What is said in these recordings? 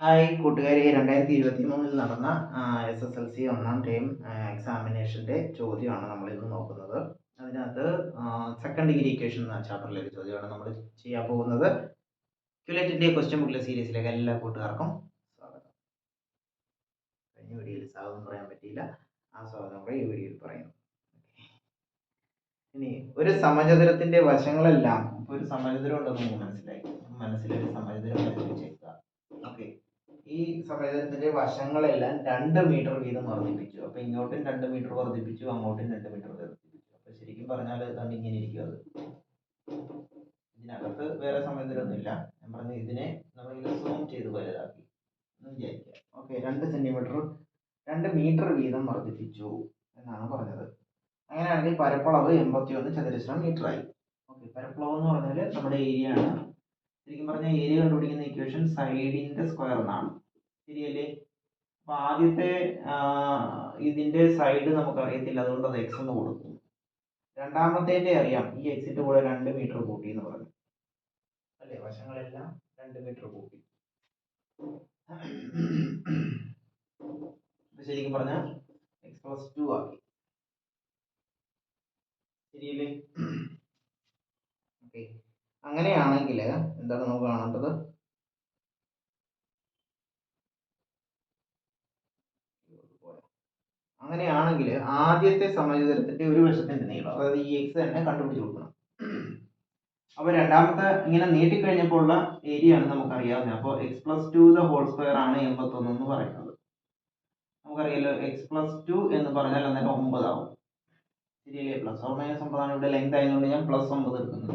Hi കൂട്ടുകാരെ രണ്ടായിരത്തി ഇരുപത്തി മൂന്നിൽ നടന്ന എസ് എസ് എൽ സി ഒന്നാം ടൈം എക്സാമിനേഷന്റെ ചോദ്യമാണ് നമ്മൾ ഇന്ന് നോക്കുന്നത്. അതിനകത്ത് സെക്കൻഡ് ഡിഗ്രി ഇക്വേഷൻ എന്ന ചാപ്റ്ററിലെ ഒരു ചോദ്യമാണ് നമ്മൾ ചെയ്യാൻ പോകുന്നത്. ക്യുലേറ്റിന്റെ ക്വസ്റ്റ്യൻ ബുക്കിലെ സീരീസിലേക്ക് എല്ലാ കൂട്ടുകാർക്കും സ്വാഗതം. കഴിഞ്ഞ വീഡിയോയിൽ സ്വാഗതം പറയാൻ പറ്റിയില്ല. ആ സ്വാഗതം കൂടെ ഈ വീഡിയോയിൽ പറയുന്നു. ഇനി ഒരു സമചതുരത്തിന്റെ വശങ്ങളെല്ലാം ഒരു സമചതുരം ഉണ്ടെന്ന് മനസ്സിലായി. മനസ്സിലൊരു സമചതുരം ഈ സമചതുരത്തിന്റെ വശങ്ങളെല്ലാം രണ്ട് മീറ്റർ വീതം വർദ്ധിപ്പിച്ചു. അപ്പൊ ഇങ്ങോട്ടും രണ്ട് മീറ്റർ വർദ്ധിപ്പിച്ചു അങ്ങോട്ടും രണ്ട് മീറ്റർ വർദ്ധിപ്പിച്ചു. അപ്പൊ ശരിക്കും പറഞ്ഞാൽ ഇതാണ്ട് ഇങ്ങനെ ഇരിക്കും അത്. ഇതിനകത്ത് വേറെ സമചതുരമൊന്നുമില്ല ഞാൻ പറഞ്ഞു ഇതിനെ നമ്മളിങ്ങനെ സൂം ചെയ്ത് വലുതാക്കി എന്ന് വിചാരിക്കുക. ഓക്കെ രണ്ട് സെന്റിമീറ്റർ രണ്ട് മീറ്റർ വീതം വർദ്ധിപ്പിച്ചു എന്നാണ് പറഞ്ഞത്. അങ്ങനെയാണെങ്കിൽ പരപ്പളവ് എൺപത്തി ഒന്ന് ചതുരശ്ര മീറ്റർ ആയി. ഓക്കെ പരപ്പളവ് എന്ന് പറഞ്ഞാൽ നമ്മുടെ ഏരിയ ആണ്. ശരിക്കും പറഞ്ഞാൽ ഏരിയ കണ്ടുപിടിക്കുന്ന ഇക്വേഷൻ സൈഡിന്റെ സ്ക്വയർ എന്നാണ്. ശരിയല്ലേ? അപ്പൊ ആദ്യത്തെ ഇതിന്റെ സൈഡ് നമുക്ക് അറിയത്തില്ല. അതുകൊണ്ട് അത് എക്സ് എന്ന് കൊടുക്കും. രണ്ടാമത്തേന്റെ അറിയാം. ഈ എക്സിന്റെ കൂടെ രണ്ട് മീറ്റർ കൂട്ടി എന്ന് പറഞ്ഞു. അല്ലേ? വശങ്ങളെല്ലാം രണ്ട് മീറ്റർ കൂട്ടി. ശരിക്കും പറഞ്ഞാൽ എക്സ് പ്ലസ് ടു ആക്കി. ശരിയല്ലേ? അങ്ങനെയാണെങ്കിൽ എന്താണ് നമുക്ക് കാണേണ്ടത്? അങ്ങനെയാണെങ്കിൽ ആദ്യത്തെ സമചതുരത്തിന്റെ ഒരു വശത്തിന്റെ നീളം അതായത് ഈ എക്സ് തന്നെ കണ്ടുപിടിച്ച് കൊടുക്കണം. അപ്പൊ രണ്ടാമത്തെ ഇങ്ങനെ നീട്ടിക്കഴിഞ്ഞപ്പോൾ ഉള്ള ഏരിയ ആണ് നമുക്കറിയാവുന്നത്. അപ്പോൾ X plus two the whole square ആണ് എൺപത്തൊന്ന് എന്ന് പറയുന്നത്. നമുക്കറിയാലോ എക്സ് പ്ലസ് ടു എന്ന് പറഞ്ഞാൽ അന്നേരം ഒമ്പതാവും ശരിയല്ലേ? പ്ലസ് ഓർ മൈനസ് ഒമ്പതാണ് ഇവിടെ ലെങ്ത് ആയതുകൊണ്ട് ഞാൻ പ്ലസ് ഒമ്പത് എടുക്കുന്നത്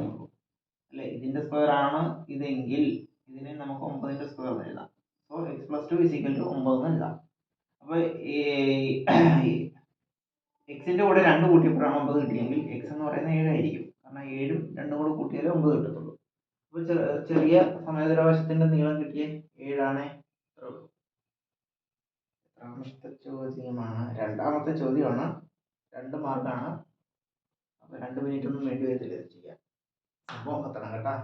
അല്ലെ? ഇതിന്റെ സ്ക്വയർ ആണ് ഇതെങ്കിൽ ഇതിനെ നമുക്ക് ഒമ്പതിന്റെ സ്ക്വയർ എഴുതാം. So X plus two is equal to ഒമ്പത് എന്ന് എഴുതാം. അപ്പൊ എക്സിന്റെ കൂടെ രണ്ട് കൂട്ടിയപ്പോഴാണ് ഒമ്പത് കിട്ടിയെങ്കിൽ എക്സ് എന്ന് പറയുന്നത് ഏഴായിരിക്കും കാരണം ഏഴും രണ്ടും കൂടെ കൂട്ടിയാലേ ഒമ്പത് കിട്ടത്തുള്ളൂ. അപ്പോൾ ചെറിയ സമയദൂരവശത്തിന്റെ നീളം കിട്ടിയ ഏഴാണ്. എത്രാമത്തെ ചോദ്യമാണ്. രണ്ടാമത്തെ ചോദ്യമാണ്. രണ്ട് മാർക്കാണ്. അപ്പോൾ രണ്ട് മിനിറ്റ് ഒന്നും വേണ്ടി വരത്തില്ല. ഇത് ചെയ്യാൻ സംഭവം എത്തണം കേട്ടാ.